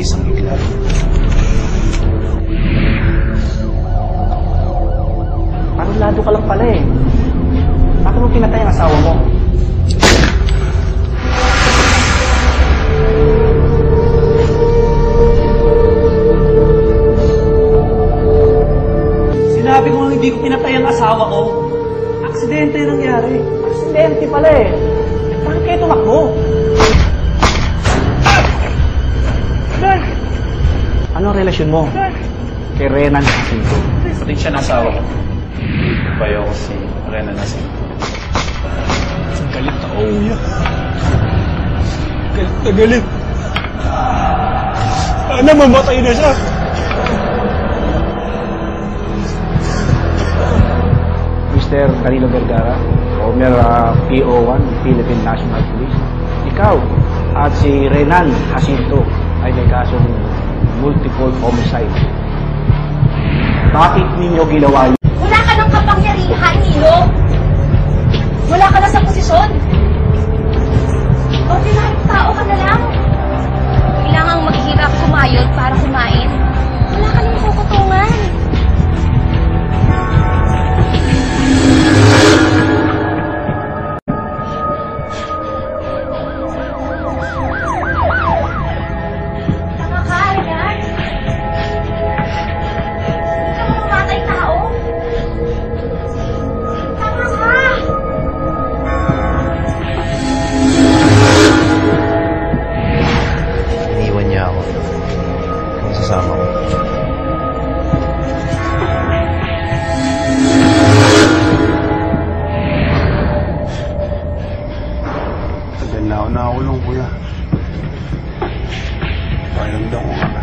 isang iglap. Parang lado ka lang pala eh. Bakit mo pinatay ang asawa mo? Sinabi ko nga hindi ko pinatay ang asawa ko. Aksidente nangyari. Aksidente pala eh. Bakit kayo tumakbo? Ano ang relasyon mo? Kay Renan Jacinto. Pati siya nasawa ko. Bayo ko si Rena Nassim. Ang galit na uya. Galit na galit. Sana mamatay na siya. Mr. Danilo Vergara, former uh, PO1, Philippine National Police. Ikaw at si Renan Jacinto ay may kasong multiple homicide. Bakit ninyo ginawa yun? Wala ka ng kapangyarihan, Kung sasama ko. Tagal na ako nakakulong, kuya. Pakiramdam ko nga.